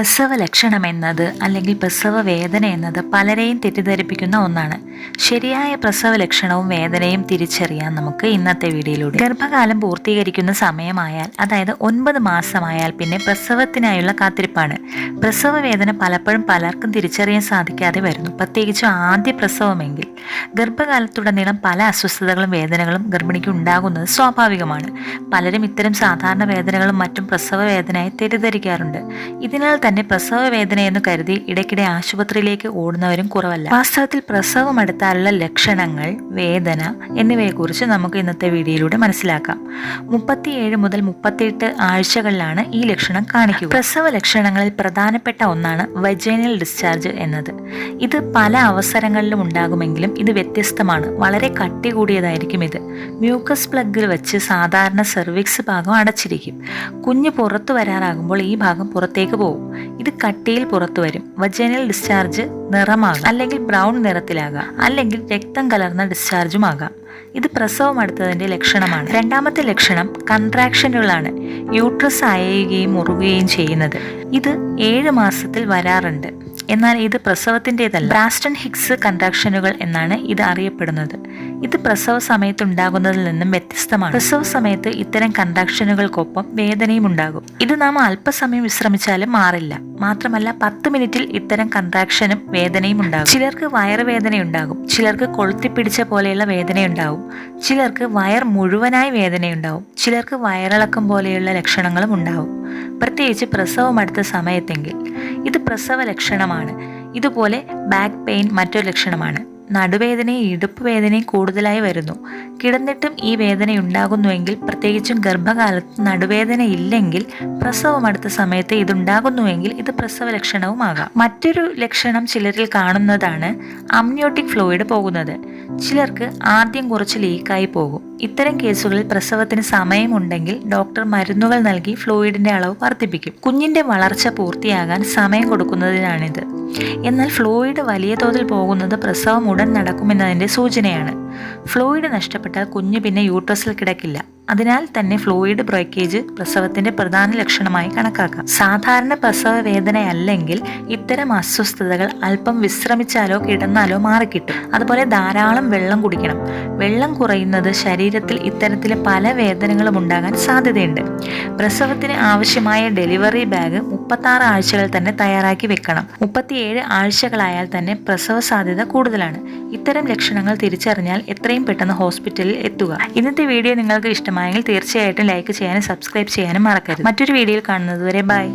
പ്രസവ ലക്ഷണം എന്നത് അല്ലെങ്കിൽ പ്രസവ വേദന എന്നത് പലരെയും തെറ്റിദ്ധരിപ്പിക്കുന്ന ഒന്നാണ്. ശരിയായ പ്രസവ ലക്ഷണവും വേദനയും തിരിച്ചറിയാൻ നമുക്ക് ഇന്നത്തെ വീഡിയോയിലൂടെ. ഗർഭകാലം പൂർത്തീകരിക്കുന്ന സമയമായാൽ അതായത് ഒൻപത് മാസമായാൽ പിന്നെ പ്രസവത്തിനായുള്ള കാത്തിരിപ്പാണ്. പ്രസവ വേദന പലപ്പോഴും പലർക്കും തിരിച്ചറിയാൻ സാധിക്കാതെ വരുന്നു. പ്രത്യേകിച്ചും ആദ്യ പ്രസവമെങ്കിൽ. ഗർഭകാലത്തുടനീളം പല അസ്വസ്ഥതകളും വേദനകളും ഗർഭിണിക്ക് ഉണ്ടാകുന്നത് സ്വാഭാവികമാണ്. പലരും ഇത്തരം സാധാരണ വേദനകളും മറ്റും പ്രസവ വേദനയായി തെറ്റിദ്ധരിക്കാറുണ്ട്. ഇതിനാൽ തന്നെ പ്രസവ വേദനയെന്ന് കരുതി ഇടയ്ക്കിടെ ആശുപത്രിയിലേക്ക് ഓടുന്നവരും കുറവല്ല. വാസ്തവത്തിൽ പ്രസവം അടുത്താലുള്ള ലക്ഷണങ്ങൾ വേദന എന്നിവയെക്കുറിച്ച് നമുക്ക് ഇന്നത്തെ വീഡിയോയിലൂടെ മനസ്സിലാക്കാം. മുപ്പത്തിയേഴ് മുതൽ മുപ്പത്തിയെട്ട് ആഴ്ചകളിലാണ് ഈ ലക്ഷണം കാണിക്കുക. പ്രസവ ലക്ഷണങ്ങളിൽ പ്രധാനപ്പെട്ട ഒന്നാണ് വജൈനൽ ഡിസ്ചാർജ് എന്നത്. ഇത് പല അവസരങ്ങളിലും ഉണ്ടാകുമെങ്കിലും ഇത് വ്യത്യസ്തമാണ്. വളരെ കട്ടി കൂടിയതായിരിക്കും ഇത്. മ്യൂക്കസ് പ്ലഗിൽ വെച്ച് സാധാരണ സെർവിക്സ് ഭാഗം അടച്ചിരിക്കും. കുഞ്ഞ് പുറത്തു വരാറാകുമ്പോൾ ഈ ഭാഗം പുറത്തേക്ക് പോകും. ഇത് കട്ടിയിൽ പുറത്തു വരും. വജേനൽ ഡിസ്ചാർജ് നിറമാകാം. അല്ലെങ്കിൽ ബ്രൗൺ നിറത്തിലാകാം. അല്ലെങ്കിൽ രക്തം കലർന്ന ഡിസ്ചാർജും ആകാം. ഇത് പ്രസവം അടുത്തതിന്റെ ലക്ഷണമാണ്. രണ്ടാമത്തെ ലക്ഷണം കൺട്രാക്ഷനുകളാണ് യൂട്രസ് അയയുകയും മുറുകുകയും ചെയ്യുന്നത്. ഇത് ഏഴ് മാസത്തിൽ വരാറുണ്ട്. എന്നാൽ ഇത് പ്രസവത്തിന്റെതല്ല. ബ്രാസ്റ്റൺ ഹിക്സ് കൺട്രാക്ഷനുകൾ എന്നാണ് ഇത് അറിയപ്പെടുന്നത്. ഇത് പ്രസവ സമയത്ത് ഉണ്ടാകുന്നതിൽ നിന്നും വ്യത്യസ്തമാണ്. പ്രസവ സമയത്ത് ഇത്തരം കൺട്രാക്ഷനുകൾക്കൊപ്പം വേദനയും ഉണ്ടാകും. ഇത് നാം അല്പസമയം വിശ്രമിച്ചാലും മാറില്ല. മാത്രമല്ല പത്ത് മിനിറ്റിൽ ഇത്തരം കൺട്രാക്ഷനും വേദനയും ഉണ്ടാകും. ചിലർക്ക് വയറുവേദനയുണ്ടാകും ചിലർക്ക് കൊളുത്തിപ്പിടിച്ച പോലെയുള്ള വേദനയുണ്ടാവും ചിലർക്ക് വയർ മുഴുവനായി വേദനയുണ്ടാവും ചിലർക്ക് വയറിളക്കം പോലെയുള്ള ലക്ഷണങ്ങളും ഉണ്ടാവും പ്രത്യേകിച്ച് പ്രസവം അടുത്ത സമയത്തെങ്കിൽ ഇത് പ്രസവ ലക്ഷണമാണ്. ഇതുപോലെ ബാക്ക് പെയിൻ മറ്റൊരു ലക്ഷണമാണ്. നടുവേദനയും ഇടുപ്പ് വേദനയും കൂടുതലായി വരുന്നു. കിടന്നിട്ടും ഈ വേദന ഉണ്ടാകുന്നുവെങ്കിൽ പ്രത്യേകിച്ചും ഗർഭകാലത്ത് നടുവേദന ഇല്ലെങ്കിൽ പ്രസവം അടുത്ത സമയത്ത് ഇതുണ്ടാകുന്നുവെങ്കിൽ ഇത് പ്രസവ ലക്ഷണവുമാകാം. മറ്റൊരു ലക്ഷണം ചിലരിൽ കാണുന്നതാണ് അമ്നിയോട്ടിക് ഫ്ലൂയിഡ് പോകുന്നത്. ചിലർക്ക് ആദ്യം കുറച്ച് ലീക്കായി പോകും. ഇത്തരം കേസുകളിൽ പ്രസവത്തിന് സമയമുണ്ടെങ്കിൽ ഡോക്ടർ മരുന്നുകൾ നൽകി ഫ്ലൂയിഡിന്റെ അളവ് വർദ്ധിപ്പിക്കും. കുഞ്ഞിന്റെ വളർച്ച പൂർത്തിയാകാൻ സമയം കൊടുക്കുന്നതിനാണിത്. എന്നാൽ ഫ്ലൂയിഡ് വലിയ തോതിൽ പോകുന്നത് പ്രസവം ഉടൻ നടക്കുമെന്നതിന്റെ സൂചനയാണ്. ഫ്ലൂയിഡ് നഷ്ടപ്പെട്ടാൽ കുഞ്ഞ് പിന്നെ യൂട്രസിൽ കിടക്കില്ല. അതിനാൽ തന്നെ ഫ്ലൂയിഡ് ബ്രേക്കേജ് പ്രസവത്തിന്റെ പ്രധാന ലക്ഷണമായി കണക്കാക്കാം. സാധാരണ പ്രസവ വേദനയല്ലെങ്കിൽ ഇത്തരം അസ്വസ്ഥതകൾ അല്പം വിശ്രമിച്ചാലോ കിടന്നാലോ മാറിക്കിട്ടും. അതുപോലെ ധാരാളം വെള്ളം കുടിക്കണം. വെള്ളം കുറയുന്നത് ശരീരത്തിൽ ഇത്തരത്തിലെ പല വേദനകളും ഉണ്ടാകാൻ സാധ്യതയുണ്ട്. പ്രസവത്തിന് ആവശ്യമായ ഡെലിവറി ബാഗ് മുപ്പത്തി ആറ് ആഴ്ചകൾ തന്നെ തയ്യാറാക്കി വെക്കണം. മുപ്പത്തിയേഴ് ആഴ്ചകളായാൽ തന്നെ പ്രസവ സാധ്യത കൂടുതലാണ്. ഇത്തരം ലക്ഷണങ്ങൾ തിരിച്ചറിഞ്ഞാൽ എത്രയും പെട്ടെന്ന് ഹോസ്പിറ്റലിൽ എത്തുക. ഇന്നത്തെ വീഡിയോ നിങ്ങൾക്ക് ഇഷ്ടമായെങ്കിൽ തീർച്ചയായിട്ടും ലൈക്ക് ചെയ്യാനും സബ്സ്ക്രൈബ് ചെയ്യാനും മറക്കരുത്. മറ്റൊരു വീഡിയോയിൽ കാണുന്നതുവരെ ബൈ.